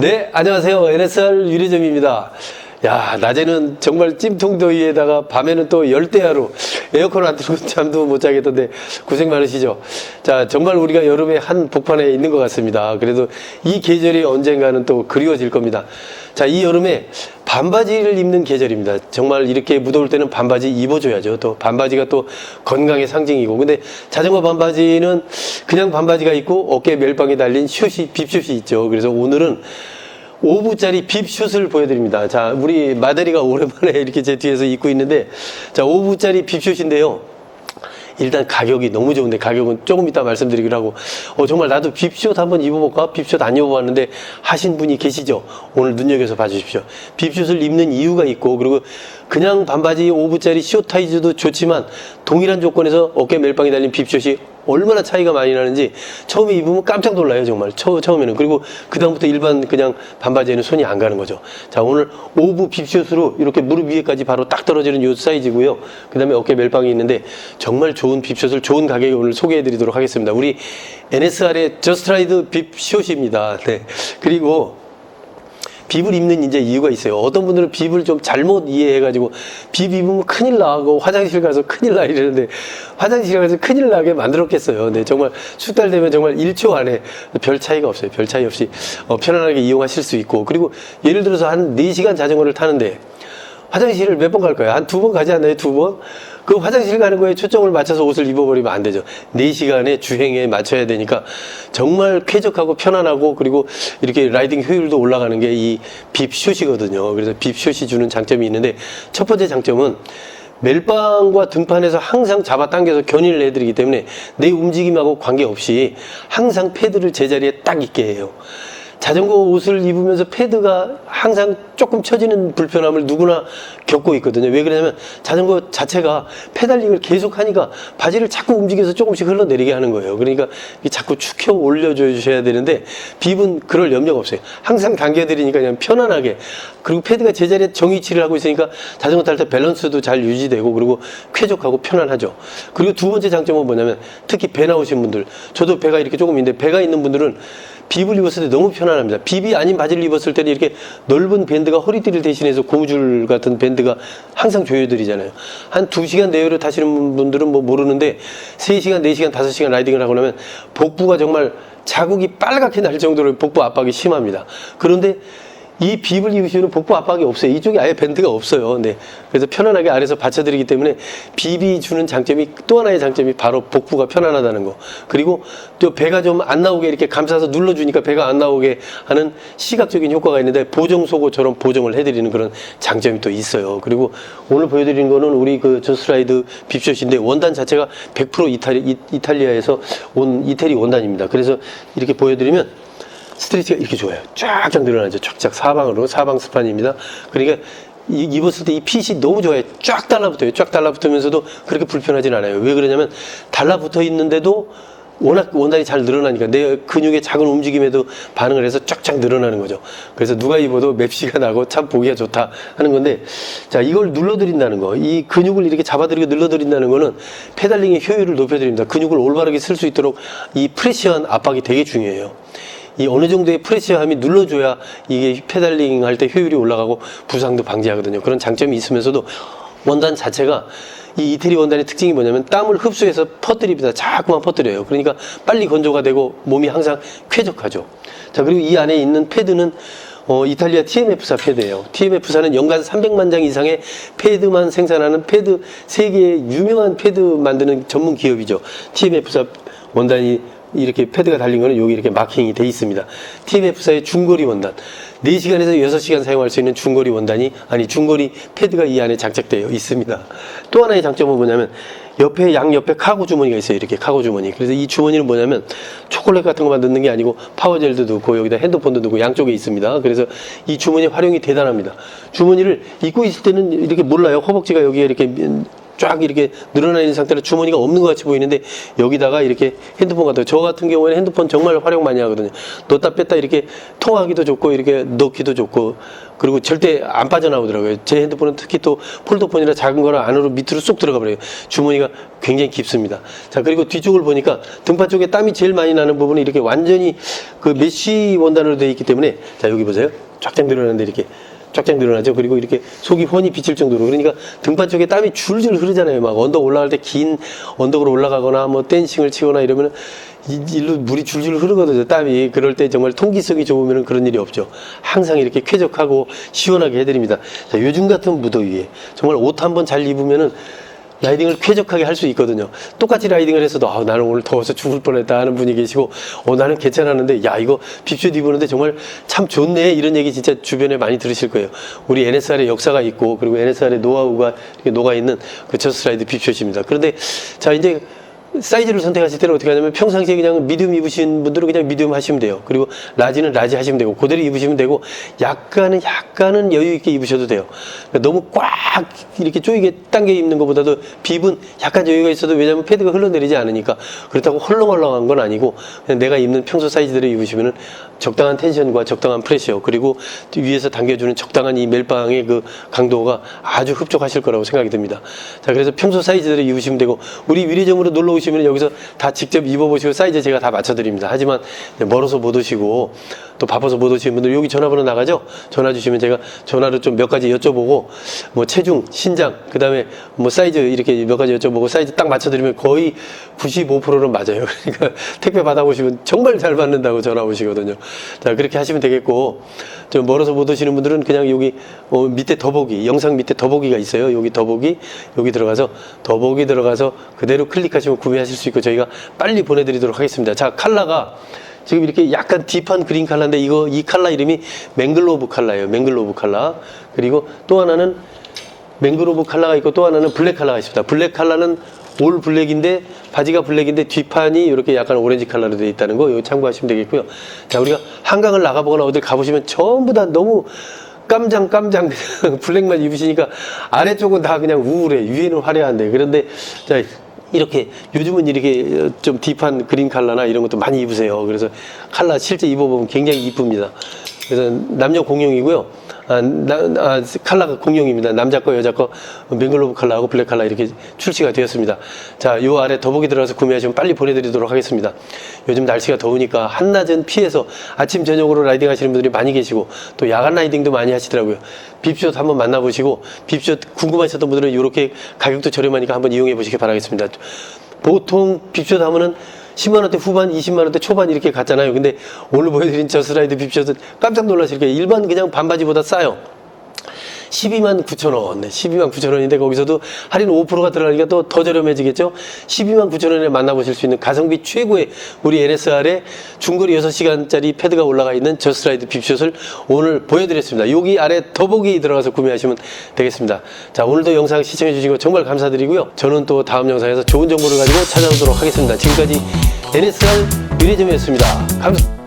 네, 안녕하세요. NSR 유리점입니다. 야, 낮에는 정말 찜통더위에다가 밤에는 또 열대야로 에어컨 안 틀고 잠도 못 자겠던데 고생 많으시죠? 자, 정말 우리가 여름에 한 복판에 있는 것 같습니다. 그래도 이 계절이 언젠가는 또 그리워질 겁니다. 자, 이 여름에 반바지를 입는 계절입니다. 정말 이렇게 무더울 때는 반바지 입어줘야죠. 또 반바지가 또 건강의 상징이고. 근데 자전거 반바지는 그냥 반바지가 있고 어깨 멜빵에 달린 숏이, 빕숏이 있죠. 그래서 오늘은 5부짜리 빕숏을 보여드립니다. 자, 우리 마대리가 오랜만에 이렇게 제 뒤에서 입고 있는데, 자, 5부짜리 빕숏인데요. 일단 가격이 너무 좋은데 가격은 조금 이따 말씀드리기로 하고 어 정말 나도 빕숏 한번 입어볼까 빕숏 안 입어봤는데 하신 분이 계시죠 오늘 눈여겨서 봐주십시오 빕숏을 입는 이유가 있고 그리고 그냥 반바지 5부짜리 숏 타이즈도 좋지만 동일한 조건에서 어깨 멜빵이 달린 빕숏이 얼마나 차이가 많이 나는지 처음에 입으면 깜짝 놀라요 정말. 처, 처음에는. 그리고 그 다음부터 일반 그냥 반바지에는 손이 안 가는 거죠. 자 오늘 오브 빕숏으로 이렇게 무릎 위에까지 바로 딱 떨어지는 요 사이즈고요. 그 다음에 어깨 멜빵이 있는데 정말 좋은 빕숏을 좋은 가격에 오늘 소개해 드리도록 하겠습니다. 우리 NSR의 저스트라이드 빕숏입니다. 네. 그리고 빕을 입는 이제 이유가 있어요. 어떤 분들은 빕을 좀 잘못 이해해가지고 빕 입으면 큰일 나고 화장실 가서 큰일 나 이러는데 화장실 가서 큰일 나게 만들었겠어요. 네, 정말 숙달 되면 정말 1초 안에 별 차이가 없어요. 별 차이 없이 어, 편안하게 이용하실 수 있고 그리고 예를 들어서 한 4시간 자전거를 타는데 화장실을 몇 번 갈 거예요? 한두 번 가지 않나요? 두 번? 그 화장실 가는 거에 초점을 맞춰서 옷을 입어버리면 안 되죠. 4시간의 주행에 맞춰야 되니까 정말 쾌적하고 편안하고 그리고 이렇게 라이딩 효율도 올라가는 게 이 빕숏이거든요. 그래서 빕숏이 주는 장점이 있는데 첫 번째 장점은 멜빵과 등판에서 항상 잡아당겨서 견인을 해드리기 때문에 내 움직임하고 관계없이 항상 패드를 제자리에 딱 있게 해요. 자전거 옷을 입으면서 패드가 항상 조금 처지는 불편함을 누구나 겪고 있거든요. 왜 그러냐면 자전거 자체가 페달링을 계속 하니까 바지를 자꾸 움직여서 조금씩 흘러내리게 하는 거예요. 그러니까 자꾸 축혀 올려주셔야 되는데 빕은 그럴 염려가 없어요. 항상 당겨드리니까 그냥 편안하게 그리고 패드가 제자리에 정위치를 하고 있으니까 자전거 탈 때 밸런스도 잘 유지되고 그리고 쾌적하고 편안하죠. 그리고 두 번째 장점은 뭐냐면 특히 배 나오신 분들 저도 배가 이렇게 조금 있는데 배가 있는 분들은 빕을 입었을 때 너무 편안합니다. 빕이 아닌 바지를 입었을 때는 이렇게 넓은 밴드가 허리띠를 대신해서 고무줄 같은 밴드가 항상 조여드리잖아요. 한 두시간 내외로 타시는 분들은 뭐 모르는데 세시간네시간 다섯 시간 라이딩을 하고 나면 복부가 정말 자국이 빨갛게 날 정도로 복부 압박이 심합니다. 그런데 이 빕을 입으시면 복부 압박이 없어요. 이쪽에 아예 밴드가 없어요. 네. 그래서 편안하게 아래서 받쳐드리기 때문에 빕이 주는 장점이 또 하나의 장점이 바로 복부가 편안하다는 거. 그리고 또 배가 좀 안 나오게 이렇게 감싸서 눌러주니까 배가 안 나오게 하는 시각적인 효과가 있는데 보정 속옷처럼 보정을 해드리는 그런 장점이 또 있어요. 그리고 오늘 보여드리는 거는 우리 그 저스라이드 빕숏인데 원단 자체가 100% 이탈리, 이- 이탈리아에서 온 이태리 원단입니다. 그래서 이렇게 보여드리면 스트레치가 이렇게 좋아요. 쫙쫙 늘어나죠. 쫙쫙 사방으로 사방 스판입니다. 그러니까 이- 입었을 때 이 핏이 너무 좋아요. 쫙 달라붙어요. 쫙 달라붙으면서도 그렇게 불편하진 않아요. 왜 그러냐면 달라붙어 있는데도 워낙 원단이 잘 늘어나니까 내 근육의 작은 움직임에도 반응을 해서 쫙쫙 늘어나는 거죠. 그래서 누가 입어도 맵시가 나고 참 보기가 좋다 하는 건데 자 이걸 눌러드린다는 거, 이 근육을 이렇게 잡아들이고 눌러드린다는 거는 페달링의 효율을 높여드립니다. 근육을 올바르게 쓸 수 있도록 이 프레시한 압박이 되게 중요해요. 이 어느 정도의 프레시함이 눌러줘야 이게 페달링 할 때 효율이 올라가고 부상도 방지하거든요. 그런 장점이 있으면서도 원단 자체가 이 이태리 원단의 특징이 뭐냐면 땀을 흡수해서 퍼뜨립니다. 자꾸만 퍼뜨려요. 그러니까 빨리 건조가 되고 몸이 항상 쾌적하죠. 자, 그리고 이 안에 있는 패드는 어, 이탈리아 TMF사 패드예요. TMF사는 연간 300만 장 이상의 패드만 생산하는 패드 세계의 유명한 패드 만드는 전문 기업이죠. TMF사 원단이 이렇게 패드가 달린 거는 여기 이렇게 마킹이 돼 있습니다. TMF사의 중거리 원단. 4시간에서 6시간 사용할 수 있는 중거리 원단이, 아니, 중거리 패드가 이 안에 장착되어 있습니다. 또 하나의 장점은 뭐냐면, 옆에, 양 옆에 카고 주머니가 있어요. 이렇게 카고 주머니. 그래서 이 주머니는 뭐냐면, 초콜릿 같은 것만 넣는 게 아니고, 파워젤도 넣고, 여기다 핸드폰도 넣고, 양쪽에 있습니다. 그래서 이 주머니 활용이 대단합니다. 주머니를 입고 있을 때는 이렇게 몰라요. 허벅지가 여기에 이렇게 쫙 이렇게 늘어나 있는 상태로 주머니가 없는 것 같이 보이는데 여기다가 이렇게 핸드폰 같은 거. 저 같은 경우에는 핸드폰 정말 활용 많이 하거든요. 넣다 뺐다 이렇게 통화하기도 좋고 이렇게 넣기도 좋고 그리고 절대 안 빠져나오더라고요. 제 핸드폰은 특히 또 폴더폰이라 작은 거라 안으로 밑으로 쏙 들어가 버려요. 주머니가 굉장히 깊습니다. 자, 그리고 뒤쪽을 보니까 등판 쪽에 땀이 제일 많이 나는 부분은 이렇게 완전히 그 메쉬 원단으로 되어 있기 때문에 자, 여기 보세요. 쫙쫙 늘어나는데 이렇게 쫙쫙 늘어나죠. 그리고 이렇게 속이 훤히 비칠 정도로 그러니까 등판 쪽에 땀이 줄줄 흐르잖아요. 막 언덕 올라갈 때 긴 언덕으로 올라가거나 뭐 댄싱을 치거나 이러면 이- 일로 물이 줄줄 흐르거든요. 땀이 그럴 때 정말 통기성이 좋으면 그런 일이 없죠. 항상 이렇게 쾌적하고 시원하게 해드립니다. 자, 요즘 같은 무더위에 정말 옷 한번 잘 입으면은 라이딩을 쾌적하게 할 수 있거든요. 똑같이 라이딩을 했어도 아, 나는 오늘 더워서 죽을 뻔했다 하는 분이 계시고 어, 나는 괜찮았는데 야 이거 빕쇼 입었는데 정말 참 좋네 이런 얘기 진짜 주변에 많이 들으실 거예요. 우리 NSR의 역사가 있고 그리고 NSR의 노하우가 이렇게 녹아 있는 그 저스라이드 빕쇼입니다. 그런데 자 이제 사이즈를 선택하실 때는 어떻게 하냐면 평상시에 그냥 미디움 입으신 분들은 그냥 미디움 하시면 돼요. 그리고 라지는 라지 하시면 되고 그대로 입으시면 되고 약간은 약간은 여유 있게 입으셔도 돼요. 그러니까 너무 꽉 이렇게 쪼이게 당겨 입는 것보다도 빕은 약간 여유가 있어도 왜냐면 패드가 흘러내리지 않으니까 그렇다고 헐렁헐렁한 건 아니고 그냥 내가 입는 평소 사이즈대로 입으시면은 적당한 텐션과 적당한 프레셔 그리고 위에서 당겨주는 적당한 이 멜빵의 그 강도가 아주 흡족하실 거라고 생각이 듭니다. 자 그래서 평소 사이즈대로 입으시면 되고 우리 위리점으로 놀러 오시면 여기서 다 직접 입어보시고 사이즈 제가 다 맞춰드립니다. 하지만 멀어서 못 오시고 또 바빠서 못 오시는 분들 여기 전화번호 나가죠? 전화 주시면 제가 전화로 좀 몇 가지 여쭤보고 뭐 체중, 신장, 그 다음에 뭐 사이즈 이렇게 몇 가지 여쭤보고 사이즈 딱 맞춰드리면 거의 95%는 맞아요. 그러니까 택배 받아보시면 정말 잘 받는다고 전화 오시거든요. 자 그렇게 하시면 되겠고 좀 멀어서 못 오시는 분들은 그냥 여기 어, 밑에 더보기 영상 밑에 더보기가 있어요. 여기 더보기 여기 들어가서 더보기 들어가서 그대로 클릭하시면 구매하실 수 있고 저희가 빨리 보내드리도록 하겠습니다. 자 칼라가 지금 이렇게 약간 딥한 그린 칼라인데 이거 이 칼라 이름이 맹글로브 칼라예요. 맹글로브 칼라. 그리고 또 하나는 맹그로브 칼라가 있고 또 하나는 블랙 칼라가 있습니다. 블랙 칼라는 올 블랙인데 바지가 블랙인데 뒷판이 이렇게 약간 오렌지 칼라로 되어 있다는 거 이거 참고하시면 되겠고요. 자 우리가 한강을 나가보거나 어디 가보시면 전부 다 너무 깜장 깜장 블랙만 입으시니까 아래쪽은 다 그냥 우울해 위에는 화려한데 그런데 자 이렇게 요즘은 이렇게 좀 딥한 그린 칼라나 이런 것도 많이 입으세요. 그래서 칼라 실제 입어보면 굉장히 이쁩니다. 그래서 남녀 공용이고요. 아, 나, 아, 칼라가 공용입니다. 남자 거, 여자 거, 맹글로브 칼라하고 블랙 칼라 이렇게 출시가 되었습니다. 자, 요 아래 더보기 들어가서 구매하시면 빨리 보내드리도록 하겠습니다. 요즘 날씨가 더우니까 한낮은 피해서 아침, 저녁으로 라이딩 하시는 분들이 많이 계시고 또 야간 라이딩도 많이 하시더라고요. 빕숏 한번 만나보시고 빕숏 궁금하셨던 분들은 이렇게 가격도 저렴하니까 한번 이용해 보시기 바라겠습니다. 보통 빕숏 하면은 10만 원대 후반, 20만 원대 초반 이렇게 갔잖아요. 근데 오늘 보여드린 저스라이드 빕숏은 깜짝 놀라실 거예요. 일반 그냥 반바지보다 싸요. 12만 9천 원. 네, 12만 9천 원인데 거기서도 할인 5%가 들어가니까 또 더 저렴해지겠죠? 12만 9천 원에 만나보실 수 있는 가성비 최고의 우리 NSR의 중거리 6시간짜리 패드가 올라가 있는 저스라이드 빕숏을 오늘 보여드렸습니다. 여기 아래 더보기 들어가서 구매하시면 되겠습니다. 자, 오늘도 영상 시청해주신 거 정말 감사드리고요. 저는 또 다음 영상에서 좋은 정보를 가지고 찾아오도록 하겠습니다. 지금까지 NSR 유리점이었습니다. 감사합니다.